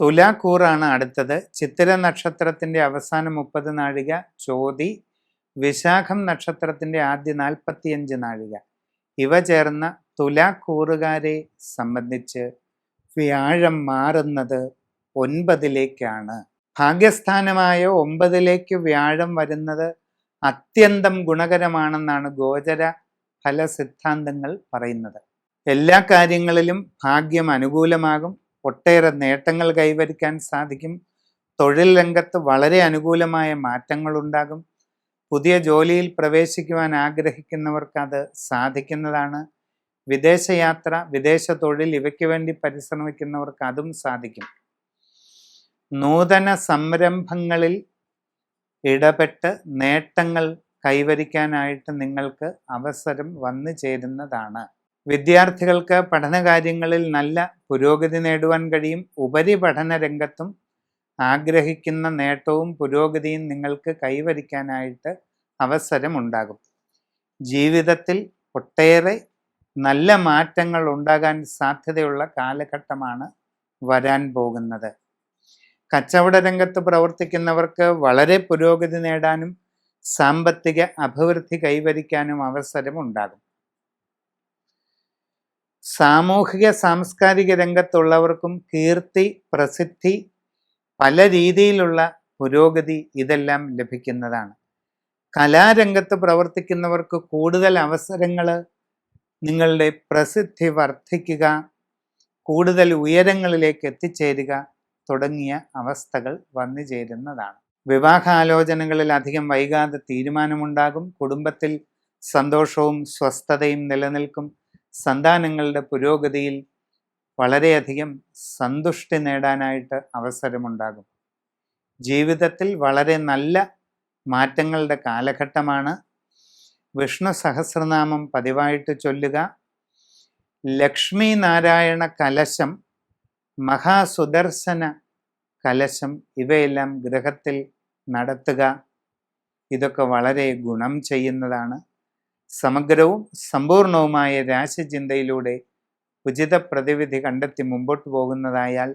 തുലാക്കൂറാണ് അടുത്തത്. ചിത്തിര നക്ഷത്രത്തിന്റെ അവസാന മുപ്പത് നാഴിക ചോതി വിശാഖം നക്ഷത്രത്തിന്റെ ആദ്യ നാൽപ്പത്തിയഞ്ച് നാഴിക. ഇവ ചേർന്ന തുലാക്കൂറുകാരെ സംബന്ധിച്ച് വ്യാഴം മാറുന്നത് ഒൻപതിലേക്കാണ്. ഭാഗ്യസ്ഥാനമായ ഒമ്പതിലേക്ക് വ്യാഴം വരുന്നത് അത്യന്തം ഗുണകരമാണെന്നാണ് ഗോചര ഫല സിദ്ധാന്തങ്ങൾ പറയുന്നത്. എല്ലാ കാര്യങ്ങളിലും ഭാഗ്യം അനുകൂലമാകും. ഒട്ടേറെ നേട്ടങ്ങൾ കൈവരിക്കാൻ സാധിക്കും. തൊഴിൽ രംഗത്ത് വളരെ അനുകൂലമായ മാറ്റങ്ങൾ ഉണ്ടാകും പുതിയ ജോലിയിൽ പ്രവേശിക്കുവാൻ ആഗ്രഹിക്കുന്നവർക്ക് അത് സാധിക്കുന്നതാണ്. വിദേശയാത്ര വിദേശ തൊഴിൽ ഇവയ്ക്ക് വേണ്ടി പരിശ്രമിക്കുന്നവർക്ക് അതും സാധിക്കും. നൂതന സംരംഭങ്ങളിൽ ഇടപെട്ട് നേട്ടങ്ങൾ കൈവരിക്കാനായിട്ട് നിങ്ങൾക്ക് അവസരം വന്നു ചേരുന്നതാണ്. വിദ്യാർത്ഥികൾക്ക് പഠനകാര്യങ്ങളിൽ നല്ല പുരോഗതി നേടുവാൻ കഴിയും. ഉപരിപഠന രംഗത്തും ആഗ്രഹിക്കുന്ന നേട്ടവും പുരോഗതിയും നിങ്ങൾക്ക് കൈവരിക്കാനായിട്ട് അവസരമുണ്ടാകും. ജീവിതത്തിൽ ഒട്ടേറെ നല്ല മാറ്റങ്ങൾ ഉണ്ടാകാൻ സാധ്യതയുള്ള കാലഘട്ടമാണ് വരാൻ പോകുന്നത്. കച്ചവട രംഗത്ത് പ്രവർത്തിക്കുന്നവർക്ക് വളരെ പുരോഗതി നേടാനും സാമ്പത്തിക അഭിവൃദ്ധി കൈവരിക്കാനും അവസരം ഉണ്ടാകും സാമൂഹിക സാംസ്കാരിക രംഗത്തുള്ളവർക്കും കീർത്തി പ്രസിദ്ധി പല രീതിയിലുള്ള പുരോഗതി ഇതെല്ലാം ലഭിക്കുന്നതാണ്. കലാരംഗത്ത് പ്രവർത്തിക്കുന്നവർക്ക് കൂടുതൽ അവസരങ്ങൾ നിങ്ങളുടെ പ്രസിദ്ധി വർദ്ധിക്കുക കൂടുതൽ ഉയരങ്ങളിലേക്ക് എത്തിച്ചേരുക തുടങ്ങിയ അവസ്ഥകൾ വന്നു ചേരുന്നതാണ്. വിവാഹാലോചനകളിൽ അധികം വൈകാതെ തീരുമാനമുണ്ടാകും കുടുംബത്തിൽ സന്തോഷവും സ്വസ്ഥതയും നിലനിൽക്കും സന്താനങ്ങളുടെ പുരോഗതിയിൽ വളരെയധികം സന്തുഷ്ടി നേടാനായിട്ട് അവസരമുണ്ടാകും. ജീവിതത്തിൽ വളരെ നല്ല മാറ്റങ്ങളുടെ കാലഘട്ടമാണ്. വിഷ്ണു സഹസ്രനാമം പതിവായിട്ട് ചൊല്ലുക. ലക്ഷ്മി നാരായണ കലശം മഹാസുദർശന കലശം ഇവയെല്ലാം ഗ്രഹത്തിൽ നടത്തുക. ഇതൊക്കെ വളരെ ഗുണം ചെയ്യുന്നതാണ്. സമഗ്രവും സമ്പൂർണവുമായ രാശിചിന്തയിലൂടെ ഉചിത പ്രതിവിധി കണ്ടെത്തി മുമ്പോട്ട് പോകുന്നതായാൽ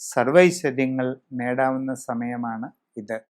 സർവൈശ്വര്യങ്ങൾ നേടാവുന്ന സമയമാണ് ഇത്.